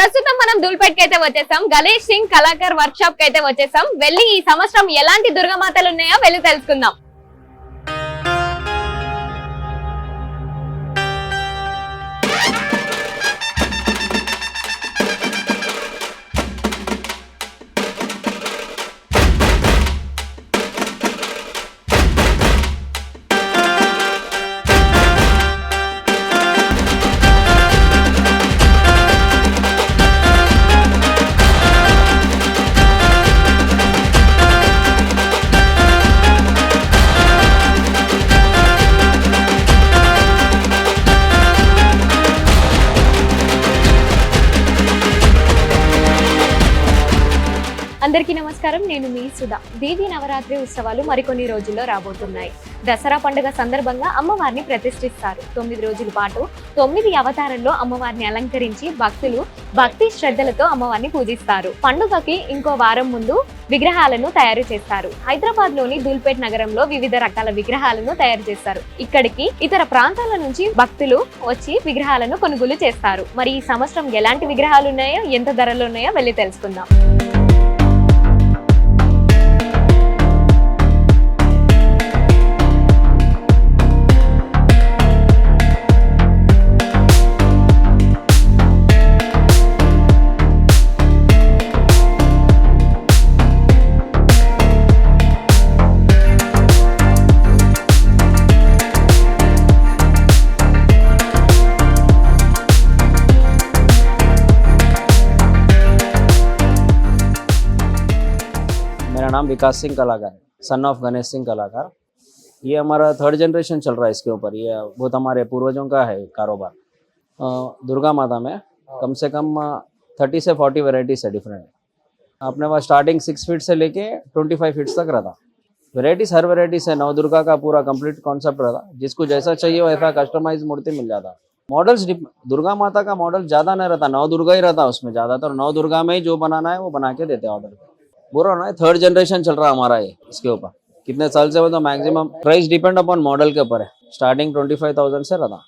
ప్రస్తుతం మనం దూల్పేట్కి అయితే వచ్చేసాం. గణేష్ సింగ్ కళాకార్ వర్క్ షాప్కి అయితే వచ్చేసాం. వెళ్ళి ఈ సంవత్సరం ఎలాంటి దుర్గమాతలు ఉన్నాయో వెళ్ళి తెలుసుకుందాం. అందరికీ నమస్కారం. నేను మీ సుధా. దేవి నవరాత్రి ఉత్సవాలు మరికొన్ని రోజుల్లో రాబోతున్నాయి. దసరా పండుగ సందర్భంగా అమ్మవారిని ప్రతిష్ఠిస్తారు. తొమ్మిది రోజుల పాటు తొమ్మిది అవతారంలో అమ్మవారిని అలంకరించి భక్తులు భక్తి శ్రద్ధలతో అమ్మవారిని పూజిస్తారు. పండుగకి ఇంకో వారం ముందు విగ్రహాలను తయారు చేస్తారు. హైదరాబాద్లోని దూల్పేట్ నగరంలో వివిధ రకాల విగ్రహాలను తయారు చేస్తారు. ఇక్కడికి ఇతర ప్రాంతాల నుంచి భక్తులు వచ్చి విగ్రహాలను కొనుగోలు చేస్తారు. మరి ఈ సంవత్సరం ఎలాంటి విగ్రహాలు ఉన్నాయో ఎంత ధరలు ఉన్నాయో వెళ్ళి తెలుసుకుందాం. नाम विकास सिंह कलाकार सन ऑफ़ गणेश सिंह कलाकार। ये हमारा थर्ड जनरेशन चल रहा है इसके ऊपर, ये बहुत हमारे पूर्वजों का है कारोबार। दुर्गा माता में कम से कम थर्टी से फोर्टी वेराइटीज है डिफरेंट अपने पास स्टार्टिंग सिक्स फीट से लेके ट्वेंटी फाइव फीट्स तक रहता। वेराइटीज हर वेराइटीज है, नव दुर्गा का पूरा कंप्लीट कॉन्सेप्ट रहता। जिसको जैसा चाहिए वैसा कस्टमाइज मूर्ति मिल जाता। मॉडल्स दुर्गा माता का मॉडल ज़्यादा नहीं रहता, नव दुर्गा ही रहता उसमें ज़्यादातर। नव दुर्गा में ही जो बनाना है वो बना के देते ऑर्डर बुरा ना थर्ड जनरेशन चल रहा है हमारा ये इसके ऊपर। कितने साल से मतलब maximum price depend upon model के ऊपर है। स्टार्टिंग ट्वेंटी फाइव थाउजेंड से रहता